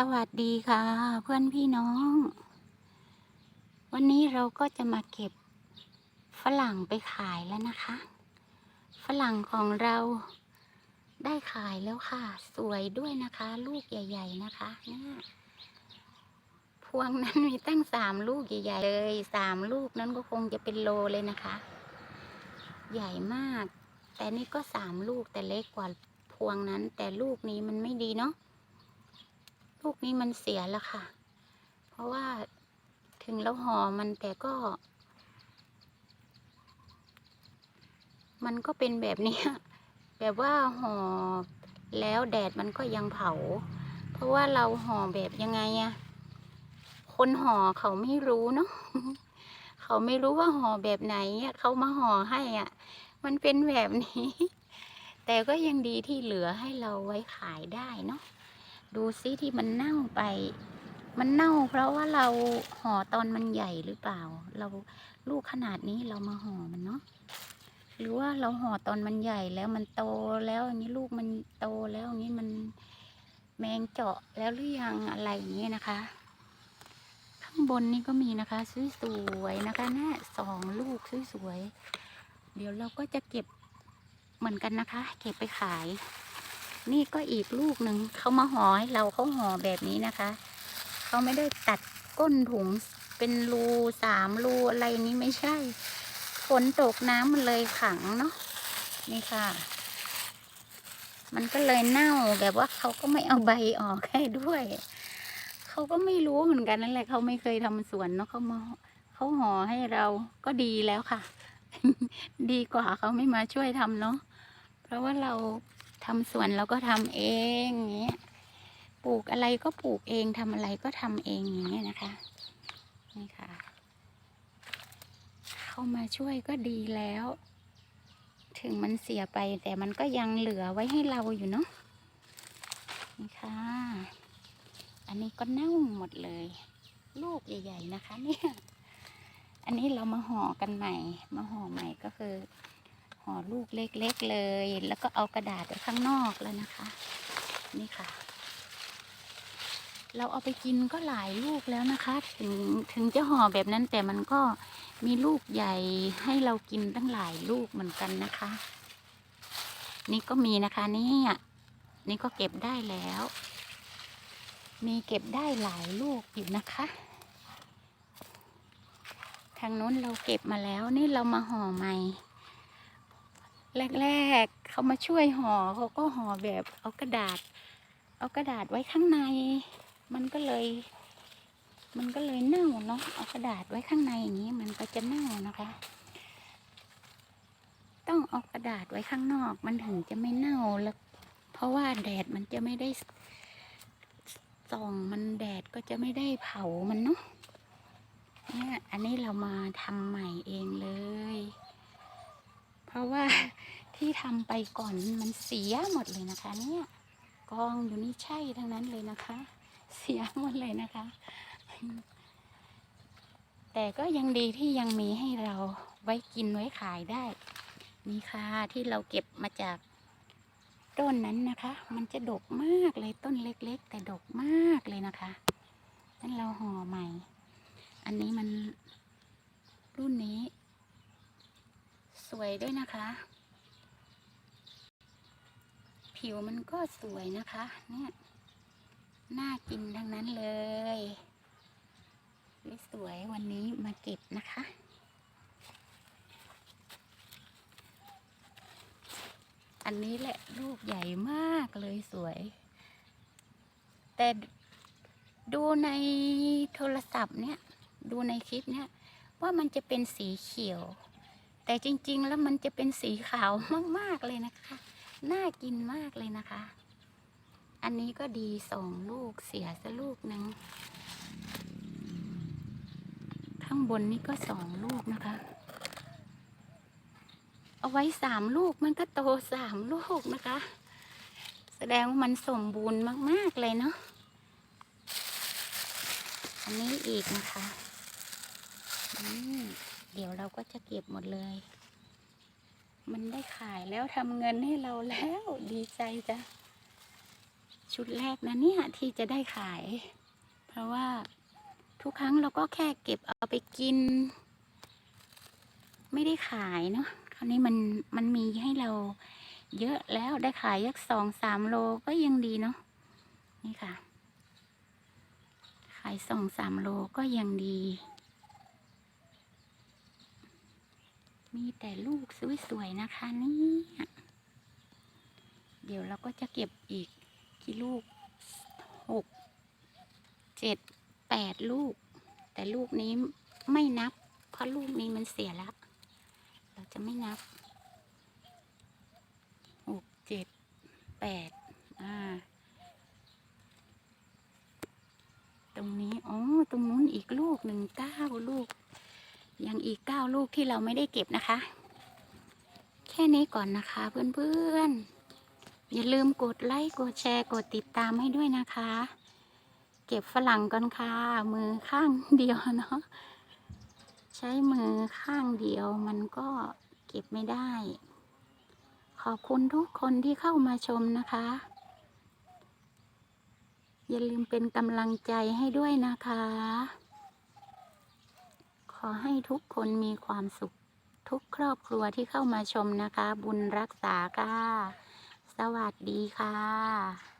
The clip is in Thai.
สวัสดีค่ะ เพื่อนพี่น้อง วันนี้เราก็จะมาเก็บฝรั่งไปขายแล้วนะคะ ฝรั่งของเราได้ขายแล้วค่ะ สวยด้วยนะคะ ลูกใหญ่ ๆ นะคะเนี่ยพวงนั้นมีตั้งสามลูกใหญ่ ๆ เลยสามลูกนั้นก็คงจะเป็นโลเลยนะคะ ใหญ่มาก แต่นี่ก็สามลูกแต่เล็กกว่าพวงนั้น แต่ลูกนี้มันไม่ดีเนาะ ลูกนี้มันเสียแล้วค่ะ เพราะว่าถึงแล้วห่อมันแต่ก็ มันก็เป็นแบบนี้ แบบว่าห่อแล้วแดดมันก็ยังเผา เพราะว่าเราห่อแบบยังไงอะคนห่อเขาไม่รู้เนาะเขาไม่รู้ว่าห่อแบบไหนเขามาห่อให้อะ มันเป็นแบบนี้ แต่ก็ยังดีที่เหลือให้เราไว้ขายได้เนาะ ดูซิที่มันเน่าไป มันเน่า เพราะว่าเราห่อตอนมันใหญ่หรือเปล่า เราลูกขนาดนี้เรามาห่อมันเนาะหรือว่าเราห่อตอนมันใหญ่แล้วมันโตแล้วอย่างนี้ลูกมันโตแล้วอย่างนี้มันแมงเจาะแล้วหรือยังอะไรอย่างเงี้ยนะคะ ข้างบนนี่ก็มีนะคะสวยๆนะคะแน่สองลูกสวยๆเดี๋ยวเราก็จะเก็บเหมือนกันนะคะ เก็บไปขาย นี่ก็อีกลูกหนึ่งเขามาห่อให้เราเขาห่อแบบนี้นะคะเขาไม่ได้ตัดก้นถุงเป็นรูสามรูอะไรนี้ไม่ใช่ฝนตกน้ำมันเลยขังเนาะนี่ค่ะ มันก็เลยเน่าแบบว่าเขาก็ไม่เอาใบออกให้ด้วยเขาก็ไม่รู้เหมือนกันนั่นแหละเขาไม่เคยทำสวนเนาะเขามาเขาห่อให้เราก็ดีแล้วค่ะ ดีกว่าเขาไม่มาช่วยทำเนาะเพราะว่าเรา ทำสวนเราก็ทำเองอย่างเงี้ยปลูกอะไรก็ปลูกเองทำอะไรก็ทำเองอย่างเงี้ยนะคะนี่ค่ะ เข้ามาช่วยก็ดีแล้ว ถึงมันเสียไปแต่มันก็ยังเหลือไว้ให้เราอยู่เนาะนี่ค่ะ อันนี้ก็เน่าหมดเลย ลูกใหญ่ๆนะคะเนี่ย อันนี้เรามาห่อกันใหม่ มาห่อใหม่ก็คือ ห่อลูกเล็กๆเลย แล้วก็เอากระดาษไว้ข้างนอกแล้วนะคะ นี่ค่ะ เราเอาไปกินก็หลายลูกแล้วนะคะ ถึงถึงจะห่อแบบนั้นแต่มันก็มีลูกใหญ่ให้เรากินตั้งหลายลูกเหมือนกันนะคะ นี่ก็มีนะคะนี่นี่ก็เก็บได้แล้ว มีเก็บได้หลายลูกอยู่นะคะ ทางนู้นเราเก็บมาแล้วนี่เรามาห่อใหม่ แรกๆเขามาช่วยห่อเขาก็ห่อแบบเอากระดาษ เอากระดาษไว้ข้างใน มันก็เลย มันก็เลยเน่าเนาะเอากระดาษไว้ข้างในอย่างนี้มันก็จะเน่านะคะ ต้องเอากระดาษไว้ข้างนอก มันถึงจะไม่เน่าแล้ว เพราะว่าแดดมันจะไม่ได้ส่องมันแดดก็จะไม่ได้เผามันเนาะเนี่ยอันนี้เรามาทำใหม่เองเลย ราะว่าที่ทำไปก่อนมันเสียหมดเลยนะคะเนี่ยกองอยู่นี่ใช่ทั้งนั้นเลยนะคะ เสียหมดเลยนะคะ แต่ก็ยังดีที่ยังมีให้เราไว้กินไว้ขายได้ นี่ค่ะที่เราเก็บมาจากต้นนั้นนะคะ มันจะดกมากเลยต้นเล็ก ๆ แต่ดกมากเลยนะคะนั้นเราห่อใหม่ อันนี้มันรุ่นนี้ วยด้วยนะคะ ผิวมันก็สวยนะคะ เนี่ยน่ากินทั้งนั้นเลยสวยวันนี้มาเก็บนะคะ อันนี้แหละลูกใหญ่มากเลยสวย แต่ดูในโทรศัพท์เนี่ย ดูในคลิปเนี่ย ว่ามันจะเป็นสีเขียว แต่จริงๆ แล้วมันจะเป็นสีขาวมากๆเลยนะคะ น่ากินมากเลยนะคะ อันนี้ก็ดีสองลูกเสียซะลูกหนึ่งข้างบนนี่ก็สองลูกนะคะ เอาไว้สามลูกมันก็โตสามลูกนะคะ แสดงว่ามันสมบูรณ์มากๆเลยเนาะ อันนี้อีกนะคะ นี่ เดี๋ยวเราก็จะเก็บหมดเลย มันได้ขายแล้วทำเงินให้เราแล้วดีใจจ้ะ ชุดแรกนะเนี่ยที่จะได้ขาย เพราะว่าทุกครั้งเราก็แค่เก็บเอาไปกิน ไม่ได้ขายเนาะคราวนี้มันมันมีให้เราเยอะแล้วได้ขายยักสองสามโลก็ยังดีเนาะนี่ค่ะ ขายสองสามโลก็ยังดี มีแต่ลูกสวยๆนะคะนี่เดี๋ยวเราก็จะเก็บอีกกี่ลูกหกเจ็ดแปดลูก แต่ลูกนี้ไม่นับ เพราะลูกนี้มันเสียแล้ว เราจะไม่นับหกเจ็ดแปดอ่าตรงนี้ อ๋อ ตรงนู้นอีกลูกหนึ่งเก้าลูก ยังอีกเก้าลูกที่เราไม่ได้เก็บนะคะ แค่นี้ก่อนนะคะเพื่อนๆ อย่าลืมกดไลค์กดแชร์กดติดตามให้ด้วยนะคะ เก็บฝรั่งก่อนค่ะ มือข้างเดียวเนาะใช้มือข้างเดียวมันก็เก็บไม่ได้ ขอบคุณทุกคนที่เข้ามาชมนะคะ อย่าลืมเป็นกำลังใจให้ด้วยนะคะ อให้ทุกคนมีความสุข ทุกครอบครัวที่เข้ามาชมนะคะ บุญรักษาค่ะ สวัสดีค่ะ